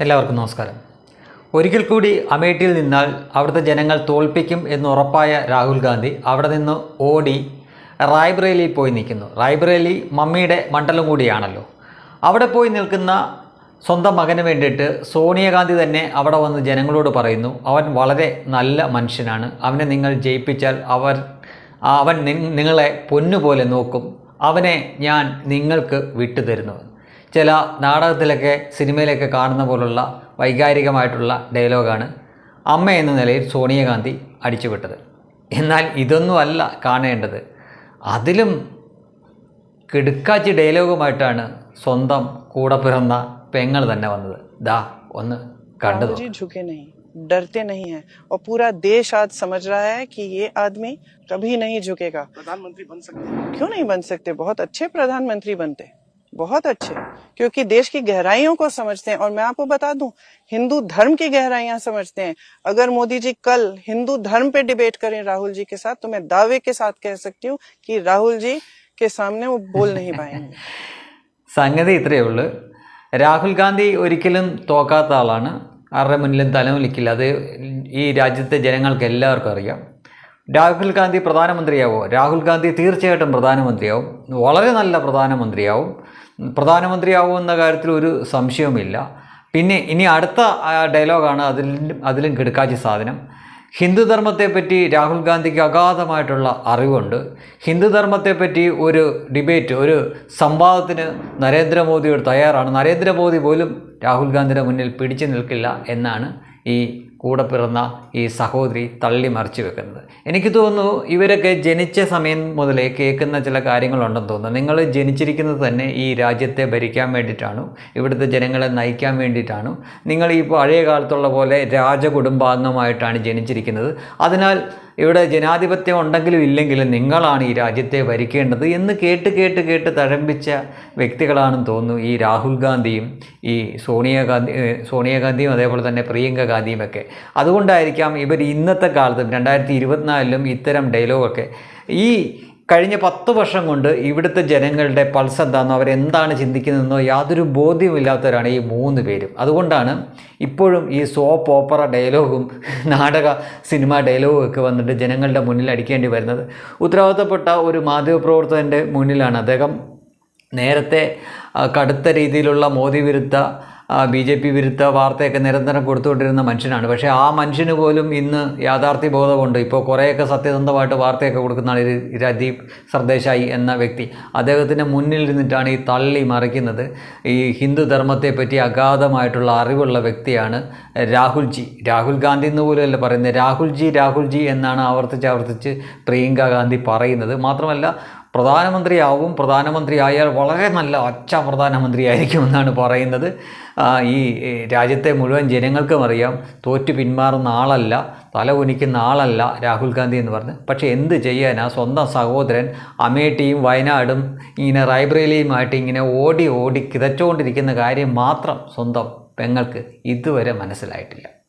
എല്ലാവർക്കും നമസ്കാരം. ഒരിക്കൽ കൂടി അമേഠിയിൽ നിന്നാൽ അവിടുത്തെ ജനങ്ങൾ തോൽപ്പിക്കും എന്ന് ഉറപ്പായ രാഹുൽ ഗാന്ധി അവിടെ നിന്ന് ഓടി റായ്ബ്രേലിയിൽ പോയി നിൽക്കുന്നു. റായ്ബ്രേലി മമ്മിയുടെ മണ്ഡലം കൂടിയാണല്ലോ. അവിടെ പോയി നിൽക്കുന്ന സ്വന്തം മകന് വേണ്ടിയിട്ട് സോണിയാഗാന്ധി തന്നെ അവിടെ വന്ന് ജനങ്ങളോട് പറയുന്നു അവൻ വളരെ നല്ല മനുഷ്യനാണ്. അവനെ നിങ്ങൾ ജയിപ്പിച്ചാൽ അവർ അവൻ നിങ്ങളെ പൊന്നുപോലെ നോക്കും. അവനെ ഞാൻ നിങ്ങൾക്ക് വിട്ടുതരുന്നു. ചില നാടകത്തിലൊക്കെ സിനിമയിലൊക്കെ കാണുന്ന പോലുള്ള വൈകാരികമായിട്ടുള്ള ഡയലോഗാണ് അമ്മ എന്ന നിലയിൽ സോണിയാഗാന്ധി അടിച്ചുവിട്ടത് എന്നാൽ ഇതൊന്നുമല്ല കാണേണ്ടത് അതിലും കിടുക്കാച്ചി ഡയലോഗുമായിട്ടാണ് സ്വന്തം കൂടെ പിറന്ന പെങ്ങൾ തന്നെ വന്നത് ദാ ഒന്ന് കണ്ടത് राहुल जी झुके नहीं डरते नहीं हैं और पूरा देश आज समझ रहा है कि ये आदमी कभी नहीं झुकेगा प्रधानमंत्री बन सकते हैं क्यों नहीं बन सकते बहुत अच्छे प्रधानमंत्री बनते बहुत अच्छे क्योंकि देश की गहराइयों को समझते हैं और मैं आपको बता दूं हिंदू धर्म की गहराइयां समझते हैं अगर मोदी जी कल हिंदू धर्म पे डिबेट करें राहुल जी के साथ तो मैं दावे के साथ कह सकती हूँ कि राहुल जी के सामने वो बोल नहीं पाएंगे സംഗതി ഇത്രയേ ഉള്ളൂ രാഹുൽ ഗാന്ധി ഒരിക്കലും തോക്കാത്ത ആളാണ് ആരുടെ മുന്നിലും തലമുലിക്കില്ല അത് ഈ രാജ്യത്തെ ജനങ്ങൾക്ക് എല്ലാവർക്കും അറിയാം രാഹുൽ ഗാന്ധി പ്രധാനമന്ത്രിയാവോ രാഹുൽ ഗാന്ധി തീർച്ചയായിട്ടും പ്രധാനമന്ത്രിയാവും വളരെ നല്ല പ്രധാനമന്ത്രിയാവും പ്രധാനമന്ത്രിയാവും എന്ന കാര്യത്തിൽ ഒരു സംശയവുമില്ല. പിന്നെ ഇനി അടുത്ത ഡയലോഗാണ് അതിൽ അതിലും കിടക്കാച്ചി സാധനം. ഹിന്ദുധർമ്മത്തെപ്പറ്റി രാഹുൽ ഗാന്ധിക്ക് അഗാധമായിട്ടുള്ള അറിവുണ്ട്. ഹിന്ദുധർമ്മത്തെപ്പറ്റി ഒരു ഡിബേറ്റ് ഒരു സംവാദത്തിന് നരേന്ദ്രമോദിയോട് തയ്യാറാണ്. നരേന്ദ്രമോദി പോലും രാഹുൽ ഗാന്ധിയുടെ മുന്നിൽ പിടിച്ചു നിൽക്കില്ല എന്നാണ് ഈ കൂടെ പിറന്ന ഈ സഹോദരി തള്ളി മറിച്ച് വെക്കുന്നത്. എനിക്ക് തോന്നുന്നു ഇവരൊക്കെ ജനിച്ച സമയം മുതലേ കേൾക്കുന്ന ചില കാര്യങ്ങളുണ്ടെന്ന് തോന്നുന്നു. നിങ്ങൾ ജനിച്ചിരിക്കുന്നത് തന്നെ ഈ രാജ്യത്തെ ഭരിക്കാൻ വേണ്ടിയിട്ടാണ്? ഇവിടുത്തെ ജനങ്ങളെ നയിക്കാൻ വേണ്ടിയിട്ടാണ്? നിങ്ങൾ ഈ പഴയ കാലത്തുള്ള പോലെ രാജകുടുംബാംഗമായിട്ടാണ് ജനിച്ചിരിക്കുന്നത്. അതിനാൽ ഇവിടെ ജനാധിപത്യം ഉണ്ടെങ്കിലും ഇല്ലെങ്കിലും നിങ്ങളാണ് ഈ രാജ്യത്തെ ഭരിക്കേണ്ടത് എന്ന് കേട്ട് കേട്ട് കേട്ട് തഴമ്പിച്ച വ്യക്തികളാണെന്ന് തോന്നുന്നു ഈ രാഹുൽ ഗാന്ധിയും ഈ സോണിയാഗാന്ധി സോണിയാഗാന്ധിയും അതേപോലെ തന്നെ പ്രിയങ്ക ഗാന്ധിയും ഒക്കെ. അതുകൊണ്ടായിരിക്കാം ഇവർ ഇന്നത്തെ കാലത്തും രണ്ടായിരത്തി ഇരുപത്തിനാലിലും ഇത്തരം ഡയലോഗൊക്കെ ഈ കഴിഞ്ഞ പത്ത് വർഷം കൊണ്ട് ഇവിടുത്തെ ജനങ്ങളുടെ പൾസ് എന്താണെന്നോ അവരെന്താണ് ചിന്തിക്കുന്നതെന്നോ യാതൊരു ബോധ്യമില്ലാത്തവരാണ് ഈ മൂന്ന് പേരും. അതുകൊണ്ടാണ് ഇപ്പോഴും ഈ സോപ്പ് ഓപ്പറ ഡയലോഗും നാടക സിനിമ ഡയലോഗും ഒക്കെ വന്നിട്ട് ജനങ്ങളുടെ മുന്നിൽ അടിക്കേണ്ടി വരുന്നത്. ഉത്തരവാദിത്തപ്പെട്ട ഒരു മാധ്യമപ്രവർത്തകന്റെ മുന്നിലാണ് അദ്ദേഹം. നേരത്തെ കടുത്ത രീതിയിലുള്ള മോദി വിരുദ്ധ ബി ജെ പി വിരുദ്ധ വാർത്തയൊക്കെ നിരന്തരം കൊടുത്തുകൊണ്ടിരുന്ന മനുഷ്യനാണ്. പക്ഷേ ആ മനുഷ്യന് പോലും ഇന്ന് യാഥാർത്ഥ്യ ബോധമുണ്ട്. ഇപ്പോൾ കുറേയൊക്കെ സത്യസന്ധമായിട്ട് വാർത്തയൊക്കെ കൊടുക്കുന്ന ആൾ ഈ രദീപ് സർദേശായി എന്ന വ്യക്തി. അദ്ദേഹത്തിന്റെ മുന്നിൽ നിന്നിട്ടാണ് ഈ തള്ളി മറിക്കുന്നത്. ഈ ഹിന്ദു ധർമ്മത്തെപ്പറ്റി അഗാധമായിട്ടുള്ള അറിവുള്ള വ്യക്തിയാണ് രാഹുൽജി. രാഹുൽ ഗാന്ധി എന്ന് പോലുമല്ല പറയുന്നത്. രാഹുൽജി രാഹുൽജി എന്നാണ് ആവർത്തിച്ച് ആവർത്തിച്ച് പ്രിയങ്ക ഗാന്ധി പറയുന്നത്. മാത്രമല്ല പ്രധാനമന്ത്രിയാവും. പ്രധാനമന്ത്രി ആയാൽ വളരെ നല്ല അച്ച പ്രധാനമന്ത്രിയായിരിക്കുമെന്നാണ് പറയുന്നത്. ഈ രാജ്യത്തെ മുഴുവൻ ജനങ്ങൾക്കും അറിയാം. തോറ്റു പിന്മാറുന്ന ആളല്ല തല കുനിക്കുന്ന ആളല്ല രാഹുൽ ഗാന്ധി എന്ന് പറഞ്ഞ്. പക്ഷേ എന്ത് ചെയ്യാനാ? സ്വന്തം സഹോദരൻ അമേഠിയും വയനാടും ഇങ്ങനെ റായ്ബ്രേലിയുമായിട്ട് ഇങ്ങനെ ഓടി ഓടി കിതച്ചുകൊണ്ടിരിക്കുന്ന കാര്യം മാത്രം സ്വന്തം പെങ്ങൾക്ക് ഇതുവരെ മനസ്സിലായിട്ടില്ല.